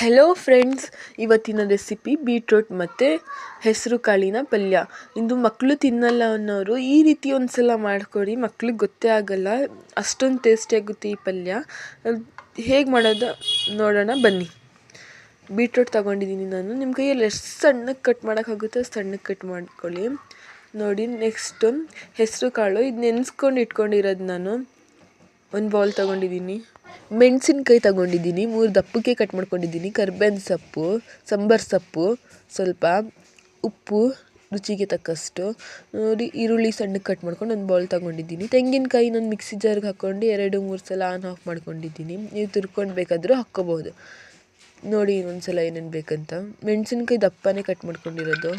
Hello friends ಇವತ್ತಿನ recipe beetroot ಮತ್ತು ಹೆಸರು ಕಾಳಿನ ಪಲ್ಯ. ಇಂದು ಮಕ್ಕಳು ತಿನ್ನಲ್ಲ ಅನ್ನೋರು ಈ ರೀತಿ ಒಂದು ಸಲ ಮಾಡಿಕೊಡಿ. ಮಕ್ಳಿಗೆ ಗೊತ್ತೇ ಆಗಲ್ಲ. ಅಷ್ಟೊಂದು ಟೇಸ್ಟಿಯಾಗುತ್ತೆ ಈ ಪಲ್ಯ. ಹೇಗೆ ಮಾಡೋದು ನೋಡೋಣ, ಬನ್ನಿ. ಬೀಟ್ರೋಟ್ ತಗೊಂಡಿದ್ದೀನಿ ನಾನು. ನಿಮ್ಮ ಕೈಯಲ್ಲಿ ಎಷ್ಟು ಸಣ್ಣಕ್ಕೆ ಕಟ್ ಮಾಡೋಕ್ಕಾಗುತ್ತೋ ಅಷ್ಟು ಸಣ್ಣಗೆ ಕಟ್ ಮಾಡ್ಕೊಳ್ಳಿ. ನೋಡಿ ನೆಕ್ಸ್ಟು ಹೆಸರು ಕಾಳು. ಇದು ನೆನೆಸ್ಕೊಂಡು ಇಟ್ಕೊಂಡಿರೋದು ನಾನು. ಒಂದು ಬೌಲ್ ತಗೊಂಡಿದ್ದೀನಿ ಮೆಣಸಿನ್ಕಾಯಿ ತಗೊಂಡಿದ್ದೀನಿ, ಮೂರು ದಪ್ಪಕ್ಕೆ ಕಟ್ ಮಾಡ್ಕೊಂಡಿದ್ದೀನಿ, ಕರ್ಬೇವಿನ ಸೊಪ್ಪು, ಸಾಂಬಾರು ಸೊಪ್ಪು, ಸ್ವಲ್ಪ ಉಪ್ಪು, ರುಚಿಗೆ ತಕ್ಕಷ್ಟು. ನೋಡಿ, ಈರುಳ್ಳಿ ಸಣ್ಣಗೆ ಕಟ್ ಮಾಡ್ಕೊಂಡು ಒಂದು ಬೌಲ್ ತಗೊಂಡಿದ್ದೀನಿ. ತೆಂಗಿನಕಾಯಿ ನಾನು ಮಿಕ್ಸಿ ಜಾರ್ಗೆ ಹಾಕ್ಕೊಂಡು ಎರಡು, ಮೂರು ಸಲ ಆನ್ ಆಫ್ ಮಾಡ್ಕೊಂಡಿದ್ದೀನಿ. ನೀವು ತುರ್ಕೊಂಡು ಬೇಕಾದರೂ ಹಾಕ್ಕೋಬೋದು. ನೋಡಿ ಇನ್ನೊಂದು ಸಲ ಏನೇನು ಬೇಕಂತ. ಮೆಣಸಿನ್ಕಾಯಿ ದಪ್ಪನೇ ಕಟ್ ಮಾಡ್ಕೊಂಡಿರೋದು.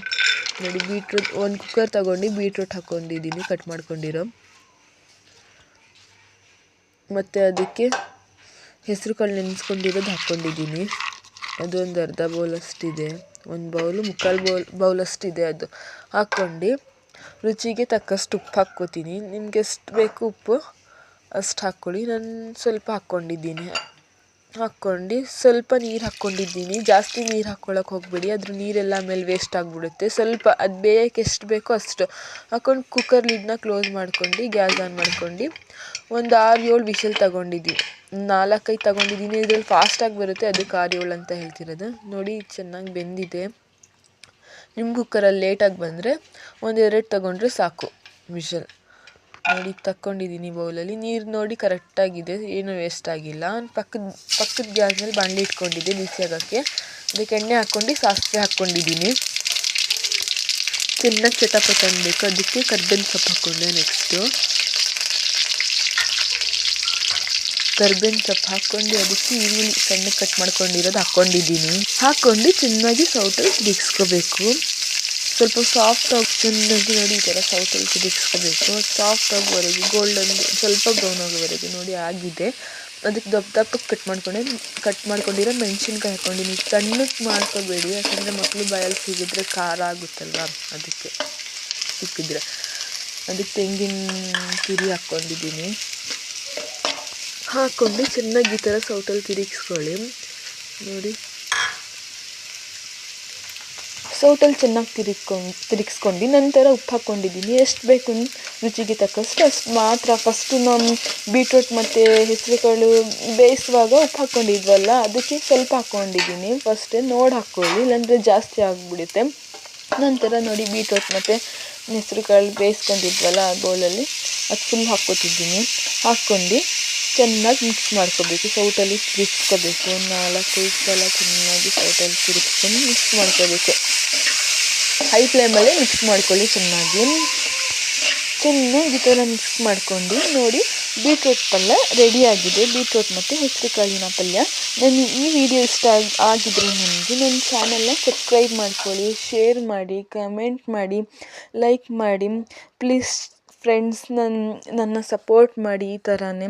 ನೋಡಿ ಬೀಟ್ರೂಟ್ ಒಂದು ಕುಕ್ಕರ್ ತಗೊಂಡು ಬೀಟ್ರೂಟ್ ಹಾಕ್ಕೊಂಡಿದ್ದೀನಿ ಕಟ್ ಮಾಡ್ಕೊಂಡಿರೋ. ಮತ್ತು ಅದಕ್ಕೆ ಹೆಸರು ಕಾಳು ನೆನೆಸ್ಕೊಂಡಿರೋದು ಹಾಕ್ಕೊಂಡಿದ್ದೀನಿ. ಅದು ಒಂದು ಅರ್ಧ ಬೌಲಷ್ಟಿದೆ. ಒಂದು ಬೌಲು, ಮುಕ್ಕಾಲು ಬೌಲ್, ಬೌಲಷ್ಟಿದೆ ಅದು. ಹಾಕ್ಕೊಂಡು ರುಚಿಗೆ ತಕ್ಕಷ್ಟು ಉಪ್ಪು ಹಾಕ್ಕೋತೀನಿ. ನಿಮ್ಗೆ ಎಷ್ಟು ಬೇಕು ಉಪ್ಪು, ಅಷ್ಟು ಹಾಕ್ಕೊಳ್ಳಿ. ನಾನು ಸ್ವಲ್ಪ ಹಾಕ್ಕೊಂಡಿದ್ದೀನಿ. ಹಾಕ್ಕೊಂಡು ಸ್ವಲ್ಪ ನೀರು ಹಾಕ್ಕೊಂಡಿದ್ದೀನಿ. ಜಾಸ್ತಿ ನೀರು ಹಾಕ್ಕೊಳಕ್ಕೆ ಹೋಗಬೇಡಿ. ಅದ್ರ ನೀರೆಲ್ಲ ಆಮೇಲೆ ವೇಸ್ಟ್ ಆಗಿಬಿಡುತ್ತೆ. ಸ್ವಲ್ಪ, ಅದು ಬೇಯಕ್ಕೆ ಎಷ್ಟು ಬೇಕೋ ಅಷ್ಟು. ಹಾಕ್ಕೊಂಡು ಕುಕ್ಕರ್ ಲಿಡ್ನ ಕ್ಲೋಸ್ ಮಾಡ್ಕೊಂಡು, ಗ್ಯಾಸ್ ಆನ್ ಮಾಡ್ಕೊಂಡು ಒಂದು ಆರು ಏಳು ವಿಷಲ್ ತಗೊಂಡಿದ್ದೀನಿ. ನಾಲ್ಕೈದು ತಗೊಂಡಿದ್ದೀನಿ. ಇದ್ರಲ್ಲಿ ಫಾಸ್ಟಾಗಿ ಬರುತ್ತೆ. ಅದಕ್ಕೆ ಆರು ಅಂತ ಹೇಳ್ತಿರೋದು. ನೋಡಿ, ಚೆನ್ನಾಗಿ ಬೆಂದಿದೆ. ನಿಮ್ಮ ಕುಕ್ಕರಲ್ಲಿ ಲೇಟಾಗಿ ಬಂದರೆ ಒಂದೆರಡು ತಗೊಂಡ್ರೆ ಸಾಕು ವಿಷಲ್. ನೋಡಿ, ತಕ್ಕೊಂಡಿದ್ದೀನಿ ಬೌಲಲ್ಲಿ. ನೀರು ನೋಡಿ ಕರೆಕ್ಟಾಗಿದೆ. ಏನು ವೇಸ್ಟ್ ಆಗಿಲ್ಲ. ಪಕ್ಕದ ಪಕ್ಕದ ಗ್ಯಾಸ್ ಮೇಲೆ ಬಾಣಲಿ ಇಟ್ಕೊಂಡಿದ್ದೆ ಬಿಸಿ ಆಗೋಕ್ಕೆ ಅದಕ್ಕೆ ಎಣ್ಣೆ ಹಾಕ್ಕೊಂಡು, ಸಾಸಿವೆ ಹಾಕ್ಕೊಂಡಿದ್ದೀನಿ. ಚೆನ್ನಾಗಿ ಚಟಪಟ ಅನ್ನಬೇಕು ಅದಕ್ಕೆ ಕರ್ಬೇವಿನ ಸೊಪ್ಪು ಹಾಕ್ಕೊಂಡೆ ನೆಕ್ಸ್ಟು ಕರ್ಬೇವಿನ ಸೊಪ್ಪು ಹಾಕ್ಕೊಂಡು ಅದಕ್ಕೆ ಈರುಳ್ಳಿ ಸಣ್ಣಗೆ ಕಟ್ ಮಾಡ್ಕೊಂಡಿರೋದು ಹಾಕ್ಕೊಂಡಿದ್ದೀನಿ. ಹಾಕ್ಕೊಂಡು ಚೆನ್ನಾಗಿ ಸೌಟಲ್ಲಿ ಸಿಡಿಸ್ಕೋಬೇಕು ಸ್ವಲ್ಪ ಸಾಫ್ಟ್ ಆಗಿ ಚೆನ್ನಾಗಿ ನೋಡಿ ಈ ಥರ ಸೌಟಲ್ಲಿ ಸಿಡಿಸ್ಕೋಬೇಕು ಸಾಫ್ಟ್ ಆಗೋವರೆಗೆ ಗೋಲ್ಡನ್ ಸ್ವಲ್ಪ ಬ್ರೌನ್ ಆಗೋವರೆಗೆ ನೋಡಿ ಆಗಿದೆ. ಅದಕ್ಕೆ ದಪ್ಪ ದಪ್ಪ ಕಟ್ ಮಾಡ್ಕೊಂಡೆ. ಕಟ್ ಮಾಡ್ಕೊಂಡಿರೋ ಮೆಣಸಿನ್ಕಾಯಿ ಹಾಕ್ಕೊಂಡಿನಿ ಸಣ್ಣಕ್ಕೆ ಮಾಡ್ಕೋಬೇಡಿ. ಯಾಕಂದರೆ ಮಕ್ಕಳು ಬಾಯಲ್ಲಿ ಸಿಗಿದ್ರೆ ಖಾರ ಆಗುತ್ತಲ್ವ? ಅದಕ್ಕೆ ಸಿಕ್ಕಿದ್ರೆ. ಅದಕ್ಕೆ ತೆಂಗಿನ ತುರಿ ಹಾಕ್ಕೊಂಡಿದ್ದೀನಿ. ಹಾಕ್ಕೊಂಡು ಚೆನ್ನಾಗಿ ಈ ಥರ ಸೌಟಲ್ಲಿ ತಿರುಗಿಸ್ಕೊಳ್ಳಿ. ನೋಡಿ. ಸೌಟಲ್ಲಿ ಚೆನ್ನಾಗಿ ತಿರುಗ್ಕೊಂಡು, ತಿರುಗಿಸ್ಕೊಂಡು ನಂತರ ಉಪ್ಪು ಹಾಕ್ಕೊಂಡಿದ್ದೀನಿ. ಎಷ್ಟು ಬೇಕು ರುಚಿಗೆ ತಕ್ಕಷ್ಟು ಅಷ್ಟು ಮಾತ್ರ. ಫಸ್ಟು ನಾನು ಬೀಟ್ರೂಟ್ ಮತ್ತು ಹೆಸರುಕಾಳು ಬೇಯಿಸುವಾಗ ಉಪ್ಪು ಹಾಕ್ಕೊಂಡಿದ್ವಲ್ಲ ಅದಕ್ಕೆ ಸ್ವಲ್ಪ ಹಾಕ್ಕೊಂಡಿದ್ದೀನಿ. ಫಸ್ಟೇ ನೋಡಿ ಹಾಕ್ಕೊಳ್ಳಿ ಇಲ್ಲಾಂದರೆ ಜಾಸ್ತಿ ಆಗಿಬಿಡುತ್ತೆ. ನಂತರ ನೋಡಿ ಬೀಟ್ರೂಟ್ ಮತ್ತು ಹೆಸರುಕಾಳು ಬೇಯಿಸ್ಕೊಂಡಿದ್ವಲ್ಲ ಬೌಲಲ್ಲಿ ಅದು ಫುಲ್ ಹಾಕ್ಕೊತಿದ್ದೀನಿ. ಹಾಕ್ಕೊಂಡು ಚೆನ್ನಾಗಿ ಮಿಕ್ಸ್ ಮಾಡ್ಕೋಬೇಕು. ಸೌಟಲ್ಲಿ ತಿರುಗಿಸ್ಕೋಬೇಕು ನಾಲ್ಕು ಸಲ ಚೆನ್ನಾಗಿ ಸೌಟಲ್ಲಿ ತಿರುಗಿಸ್ಕೊಂಡು ಮಿಕ್ಸ್ ಮಾಡ್ಕೋಬೇಕು. ಹೈ ಫ್ಲೇಮಲ್ಲೇ ಮಿಕ್ಸ್ ಮಾಡ್ಕೊಳ್ಳಿ ಚೆನ್ನಾಗಿ. ಚೆನ್ನಾಗಿ ಈ ಥರ ಮಿಕ್ಸ್ ಮಾಡ್ಕೊಂಡು ನೋಡಿ ಬೀಟ್ರೋಟ್ ಪಲ್ಯ ರೆಡಿಯಾಗಿದೆ ಬೀಟ್ರೋಟ್ ಮತ್ತು ಹೆಸರು ಕಾಳಿನ ಪಲ್ಯ. ನಾನು ಈ ವಿಡಿಯೋ ಇಷ್ಟ ಆಗಿದ್ರೆ ನನಗೆ ನನ್ನ ಚಾನಲ್ನ ಸಬ್ಸ್ಕ್ರೈಬ್ ಮಾಡ್ಕೊಳ್ಳಿ ಶೇರ್ ಮಾಡಿ ಕಮೆಂಟ್ ಮಾಡಿ ಲೈಕ್ ಮಾಡಿ. ಪ್ಲೀಸ್ ಫ್ರೆಂಡ್ಸ್ ನನ್ನ ನನ್ನ ಸಪೋರ್ಟ್ ಮಾಡಿ ಈ ಥರನೇ.